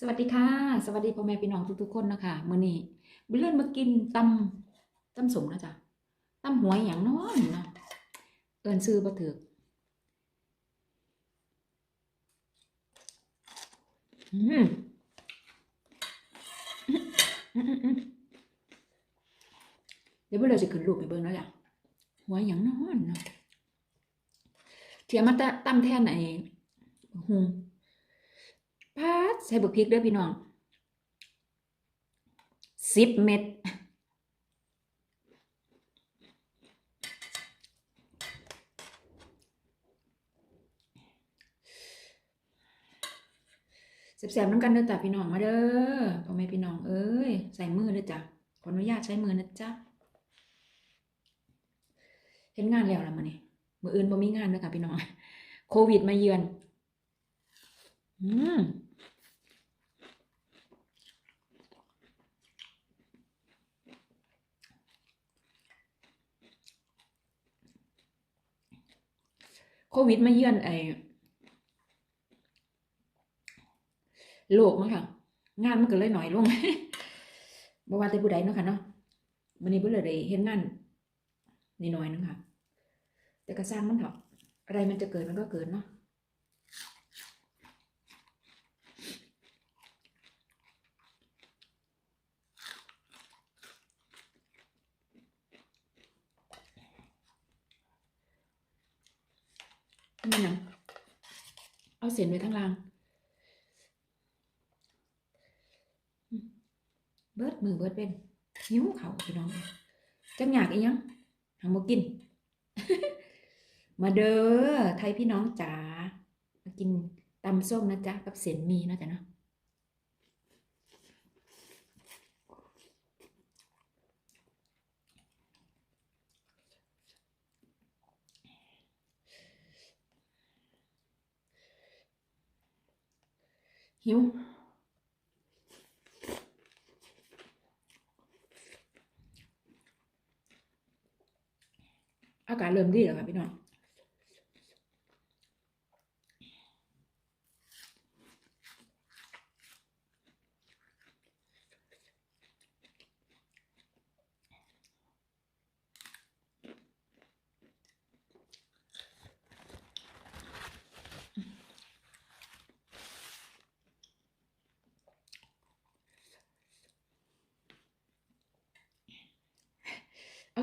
สวัสดีค่ะ สวัสดีพ่อแม่พี่น้องทุกๆคนนะคะมื้อนี้บิเลื่อนมากินตำตำสมนะจ๊ะตำหวยอย่างน้อยนะเอินซื้อบ่ถืออืมอืมอืมอืมเดี๋ยวบิเลยจะขึ้นรูปไปเบิ่งแล้วจ้ะหวยอย่างน้อยเนาะเทียมมาตะตำแทนไอ้หุง พาดใส่บักพริกเด้อพี่น้องสิบเม็ดแซ่บๆน้ำกันเด้อจ้ะพี่น้องมาเด้อพ่อแม่พี่น้องเอ้ยใส่มือเด้อจ้ะขออนุญาตใช้มือนะจ๊ะเห็นงานแล้วละมื้อนี้มื้ออื่นบ่มีงานเด้อค่ะพี่น้อง โควิดมาเยือน อืม โควิดมาเยือนไอ้โลกมั้งค่ะ งานมันก็เลยหน่อยลงบ่ว่าแต่ผู้ใดเนาะค่ะเนาะวันนี้เพิ่อเลยเห็นงานนิดหน่อยนึงค่ะ แต่ก็สร้างมันเถอะอะไรมันจะเกิดมันก็เกิดเนาะ นี่นะเอาเส้นไว้ข้างล่าง เบิดมือเบิดเป็นหิวเขาพี่น้องจังอยากอีกยังหางบกิน มาเด้อไทยพี่น้องจ๋ามากินตำส้มนะจ๊ะกับเส้นมีนะจ๊ะเนาะ หิวอากาศเริ่มดีแล้วค่ะพี่น้อง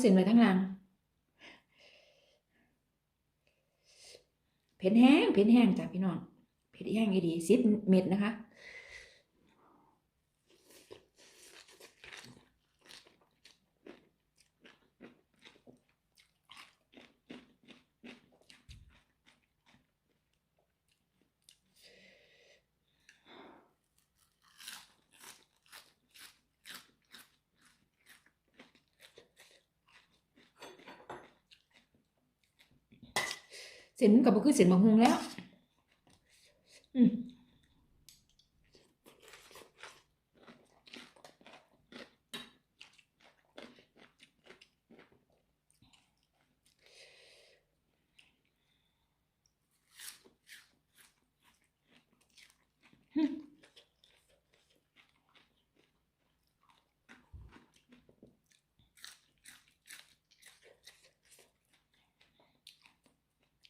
เส้นไว้ทั้งล่างเผ็ดแห้งเผ็ดแห้งจ้ะพี่น้องเผ็ดแห้งอีดีสิบเม็ดนะคะ เส้นมันกับก็คือเส้นบะฮุงแล้ว อืม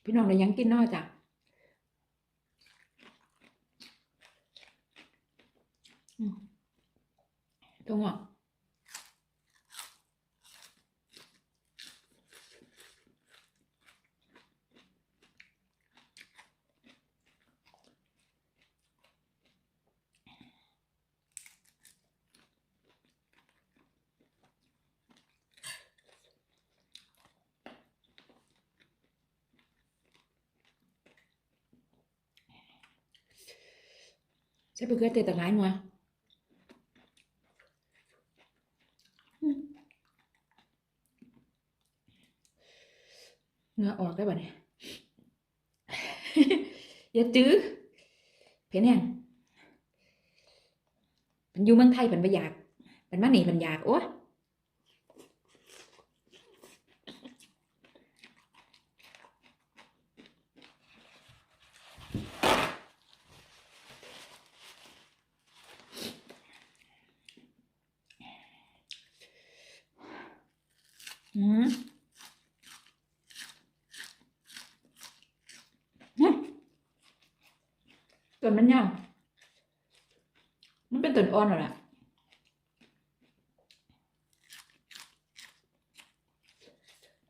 พี่น้องเรายังกินนอจ้ะตรงอะ ใช่เพื่อเตะตะไลนัวอืมเงาออกได้ป่ะเนี่ยอย่าจื้อเพี้ยนแห้งเป็นอยู่เมืองไทยเป็นประหยัดเป็นมาหนีเป็นอยากโอ้มอืม ต้นมันยาวมันเป็นต้นอ่อนหรอล่ะ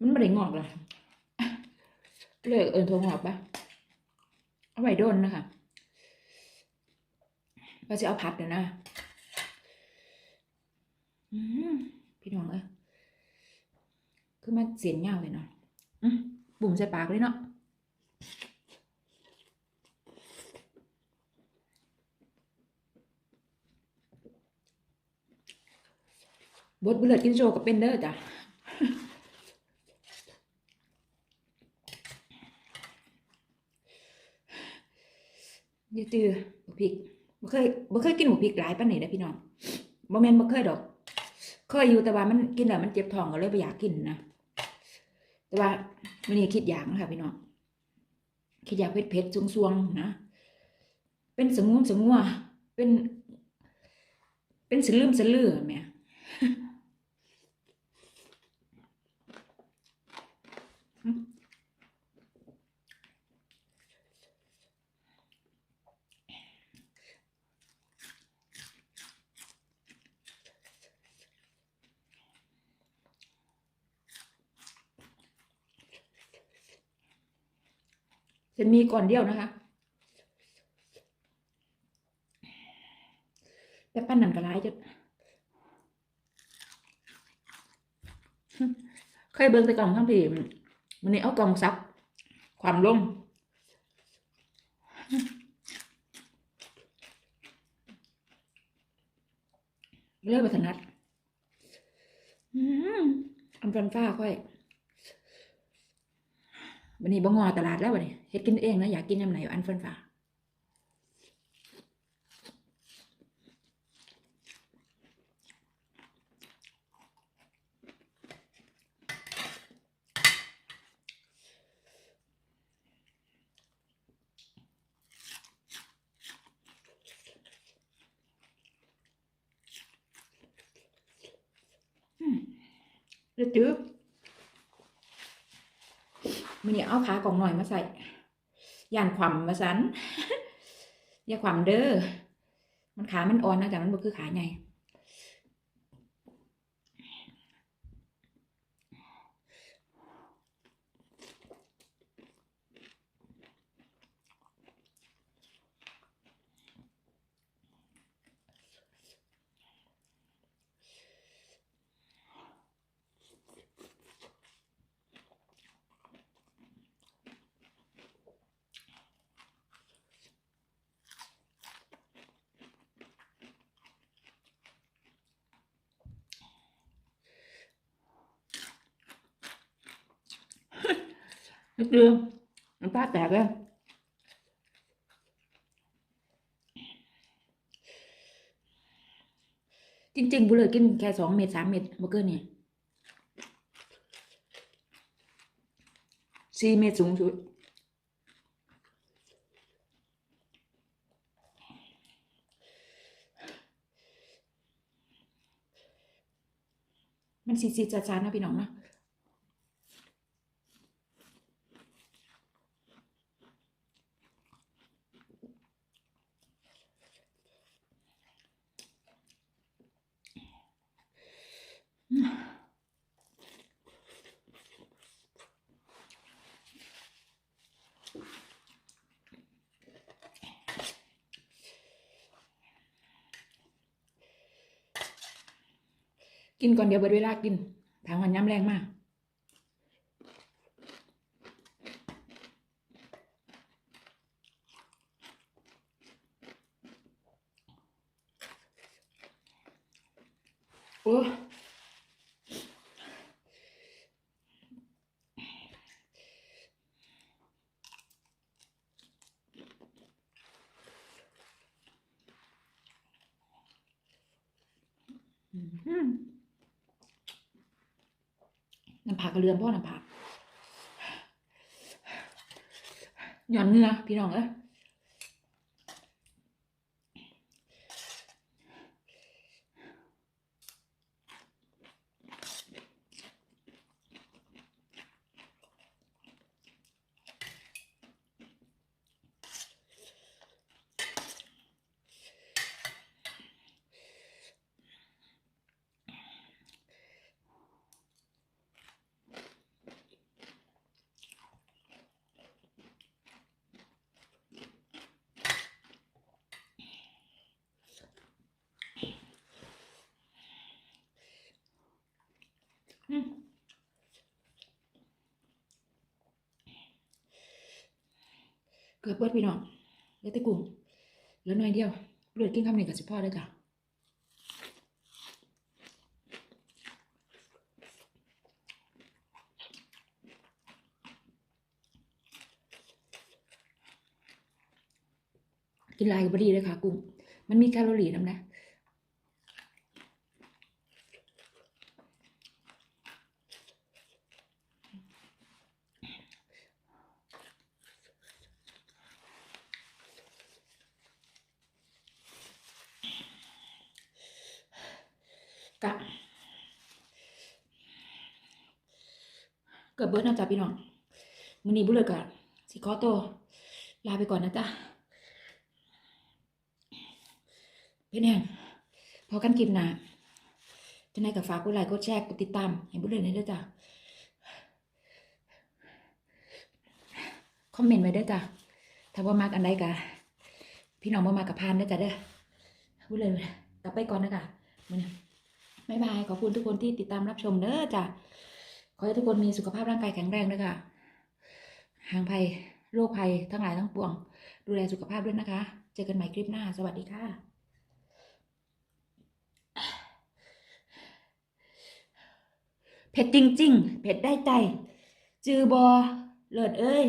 มันไม่ได้งอกเลยเลยเอิญทรงอกปะเอาไว้โดนนะคะว่าจะเอาพัดเดี๋ยวนะพี่น้องเอ้ยคือมันเสียงเงาเลยเนาะอืมบุ่มใส่ปากเลยเนาะ บดบุเลิดกินโชกับเป็นเด้อจ้ะอย่าจือบักพริกบ่เคยบ่เคยกินหมูพริกหลายปานนี้เด้อพี่น้องบ่แม่นบ่เคยดอก เคยอยู่แต่ว่ามันกินแล้วมันเจ็บท้องก็เลยบ่อยากกินนะแต่ว่ามื้อนี้คิดอยากนะคะพี่น้องคิดอยากเผ็ดๆสวงๆนะเป็นสงวมสงัวเป็น เป็นสลืมสลือแม่ จะมีก่อนเดียวนะคะแต่ปั้นหนังกระไรจะเคยเบิ่งแต่กล่องทั้งทีมันนี้เอากล่องซับ ความลงเลือกไปถนัดอืมอันฟันฟ้าค่อย วันนี้บ่งอตลาดแล้ววันนี้เฮ็ดกินเองนะอยากกินยำไหนอันฟันฟ้าเลือดจืด มันนี่เอาขากล่องหน่อยมาใส่ย่านความมาสันอย่าความเด้อมันขามันอ่อนนะจากมันบ่คือขาใหญ่ นึกเดือน้ำตาแตกเลยจริงๆบุเลยกินแค่สองเม็ดสามเม็ดบ่เกินนี่สี่เม็ดสูงสุดมันสีสีจานๆนะพี่น้องนะ กินก่อนเดี๋ยวเบิดเวลากินทางวันย้ำแรงมากโอ้ม น้ำผักกระเรือนพ่อน้ำผักหย่อนเงือพี่น้องเอ้ย เกือบเบิดพี่น้องเหลือแต่กุ้งเหลือหน่อยเดียวเลือดกินคำหนึ่งกับสิพ่อได้จ้ะกินลายก็บ่ดีเลยค่ะ กุ้ง มันมีแคลอรี่นำนะ กะ เกิดเบิร์ดนะจ๊ะพี่น้องมื้อนี้บุเลยกะสิขอโตลาไปก่อนนะจ๊ะเป็นแห่งพอกันคลิปหน้าจะไหนกับฝากกดไลค์กดแชร์กดติดตามให้บุเลยนี่ด้วยจ้ะคอมเมนต์ไว้ด้วยจ้ะถ้าว่ามากอันใดกะพี่น้องบ่มากับพานด้อจ้ะเด้อบุเลยกลับไปก่อนนะจ๊ะมือนี้บายบายขอบคุณทุกคนที่ติดตามรับชมเด้อจ้ะ ขอให้ทุกคนมีสุขภาพร่างกายแข็งแรงด้วยค่ะห่างภัยโรคภัยทั้งหลายทั้งปวง ดูแลสุขภาพด้วยนะคะ เจอกันใหม่คลิปหน้า สวัสดีค่ะเผ็ดจริง ๆ เผ็ดได้ใจ จือบอเลิศเอ้ย